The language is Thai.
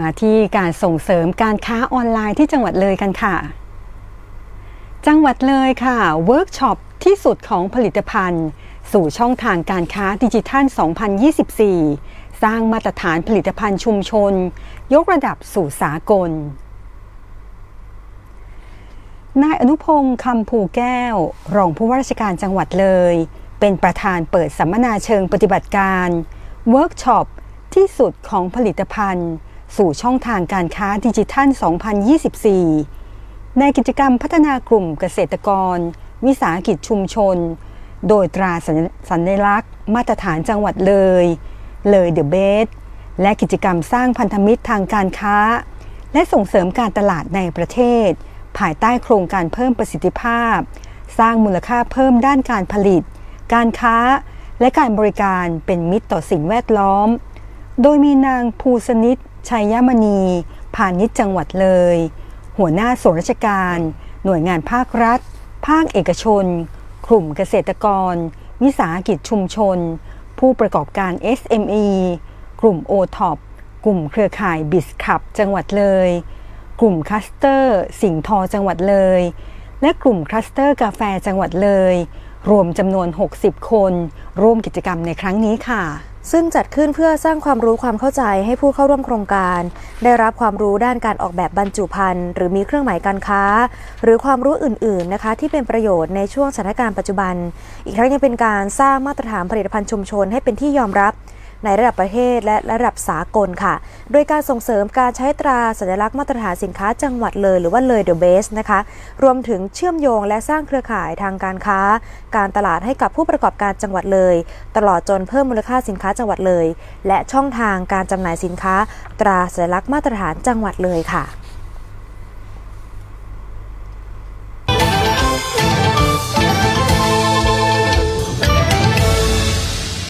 มาที่การส่งเสริมการค้าออนไลน์ที่จังหวัดเลยกันค่ะ จังหวัดเลยค่ะเวิร์กช็อปที่สุดของผลิตภัณฑ์ สู่ช่องทางการค้าดิจิทัล 2024 สร้างมาตรฐานผลิตภัณฑ์ชุมชน ยกระดับสู่สากล นายอนุพงศ์คำภูแก้ว รองผู้ว่าราชการจังหวัดเลย เป็นประธานเปิดสัมมนาเชิงปฏิบัติการเวิร์กช็อปที่สุดของผลิตภัณฑ์ สู่ช่องทางการค้าดิจิทัล 2024 ในกิจกรรมพัฒนากลุ่มเกษตรกร วิสาหกิจชุมชน โดยตราสัญลักษณ์ มาตรฐานจังหวัดเลย เลยเดอะเบสและกิจกรรมสร้างพันธมิตรทางการค้า และส่งเสริมการตลาดในประเทศ ภายใต้โครงการเพิ่มประสิทธิภาพ สร้างมูลค่าเพิ่มด้านการผลิต การค้า และการบริการเป็นมิตรต่อสิ่งแวดล้อม โดยมีนางภูสนิท ชัยมณีพาณิชย์จังหวัดเลย หัวหน้าส่วนราชการ หน่วยงานภาครัฐ ภาคเอกชน กลุ่มเกษตรกร วิสาหกิจชุมชน ผู้ประกอบการ SME กลุ่ม o t o p กลุ่มเครือข่ายบิสคับจังหวัดเลย กลุ่มคลัสเตอร์ สิงห์ทอจังหวัดเลย และกลุ่มคลัสเตอร์กาแฟจังหวัดเลย รวมจำนวน 60 คน ร่วมกิจกรรมในครั้งนี้ค่ะ ซึ่งจัดขึ้นเพื่อสร้างความรู้ความเข้าใจให้ผู้เข้าร่วมโครงการ ได้รับความรู้ด้านการออกแบบบรรจุภัณฑ์หรือมีเครื่องหมายการค้า หรือความรู้อื่น ๆนะคะ ที่เป็นประโยชน์ในช่วงสถานการณ์ปัจจุบัน อีกทั้งยังเป็นการสร้างมาตรฐานผลิตภัณฑ์ชุมชนให้เป็นที่ยอมรับ ในระดับประเทศและระดับสากลค่ะ โดยการส่งเสริมการใช้ตราสัญลักษณ์มาตรฐานสินค้าจังหวัดเลยหรือว่าเลยเดอะเบสนะคะ รวมถึงเชื่อมโยงและสร้างเครือข่ายทางการค้า การตลาดให้กับผู้ประกอบการจังหวัดเลย ตลอดจนเพิ่มมูลค่าสินค้าจังหวัดเลย และช่องทางการจำหน่ายสินค้า ตราสัญลักษณ์มาตรฐานจังหวัดเลยค่ะ